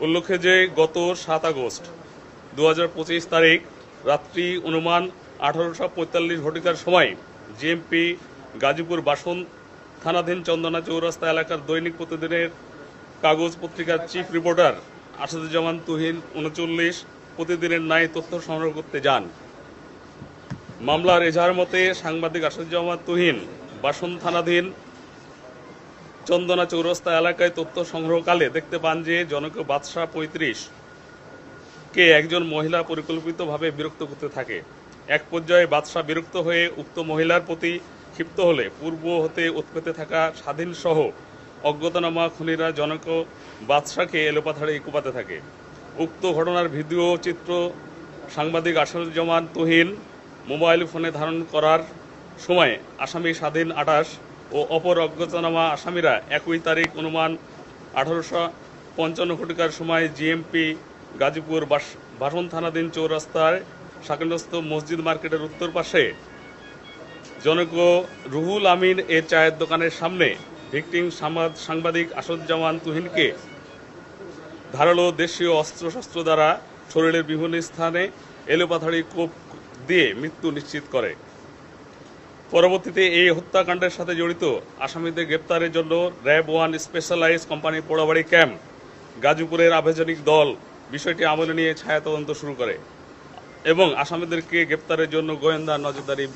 উল্লেখ্য যে গত সাত আগস্ট দু হাজার পঁচিশ তারিখ রাত্রি অনুমান আঠারোশো পঁয়তাল্লিশ ঘটিকার সময় জিএমপি গাজীপুর বাসন থানাধীন চন্দনা চৌরাস্তা এলাকার দৈনিক প্রতিদিনের কাগজ পত্রিকার চিফ রিপোর্টার আসাদুজ্জামান তুহিন উনচল্লিশ প্রতিদিনের ন্যায় তথ্য সংগ্রহ করতে যান। মামলার এজাহার মতে সাংবাদিক আসাদুজ্জামান তুহিন বাসন থানাধীন চন্দনা চৌরাস্তা এলাকায় তথ্য সংগ্রহকালে দেখতে পান যে জনক বাদশাহ পঁয়ত্রিশ কে একজন মহিলা পরিকল্পিতভাবে বিরক্ত করতে থাকে। এক পর্যায়ে বাদশাহ বিরক্ত হয়ে উক্ত মহিলার প্রতি ক্ষিপ্ত হলে পূর্ব হতে উৎপেতে থাকা স্বাধীন সহ অজ্ঞাতনামা খুনিরা জনক বাদশাহকে এলোপাথাড়ে কুপাতে থাকে। উক্ত ঘটনার ভিডিও চিত্র সাংবাদিক আসাদুজ্জামান তুহিন মোবাইল ফোনে ধারণ করার সময় আসামি স্বাধীন আটাশ ও অপর অজ্ঞাতনামা আসামিরা একই তারিখ অনুমান আঠারোশো পঞ্চান্ন ঘটিকার সময় জিএমপি গাজীপুর বাসন থানাধীন চৌরাস্তায় সাকেন্দ্রস্থ মসজিদ মার্কেটের উত্তর পাশে। জনক রুহুল আমিন এর চায়ের দোকানের সামনে ভিক্টিং সাংবাদ- সাংবাদিক আসাদুজ্জামান তুহিনকে ধারালো দেশীয় অস্ত্রশস্ত্র দ্বারা শরীরের বিভিন্ন স্থানে এলোপাথাড়ি কোপ দিয়ে মৃত্যু নিশ্চিত করে। পরবর্তীতে এই হত্যাকাণ্ডের সাথে জড়িত আসামিদের গ্রেপ্তারের জন্য RAB one specialise company Porabari camp, গাজীপুরের আবেদনিক দল বিষয়টি আমলে নিয়ে ছায়া তদন্ত শুরু করে এবং আসামিদেরকে গ্রেপ্তারের জন্য গোয়েন্দা নজরদারি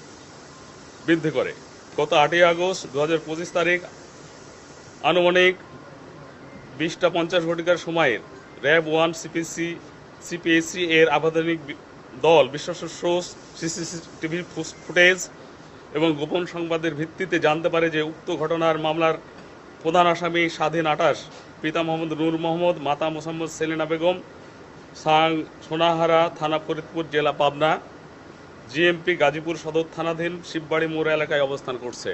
বৃদ্ধি করে। গত আটই আগস্ট দু হাজার পঁচিশ তারিখ আনুমানিক বিশটা পঞ্চাশ ঘটিকার সময়ের র্যাব ওয়ান সিপিসি, সিপিএসসি এর আবাদনিক দল বিশ্বাস সোর্স সিসিটিভি ফুটেজ এবং গোপন সংবাদের ভিত্তিতে জানতে পারে যে উক্ত ঘটনার মামলার প্রধান আসামি স্বাধীন আটাশ, পিতা মোহাম্মদ নূর মোহাম্মদ, মাতা মোসাম্মদ সেলিনা বেগম, সাং সোনাহারা থানা ফরিদপুর জেলা পাবনা, জিএমপি গাজীপুর সদর থানাধীন শিববাড়ি মোড় এলাকায় অবস্থান করছে।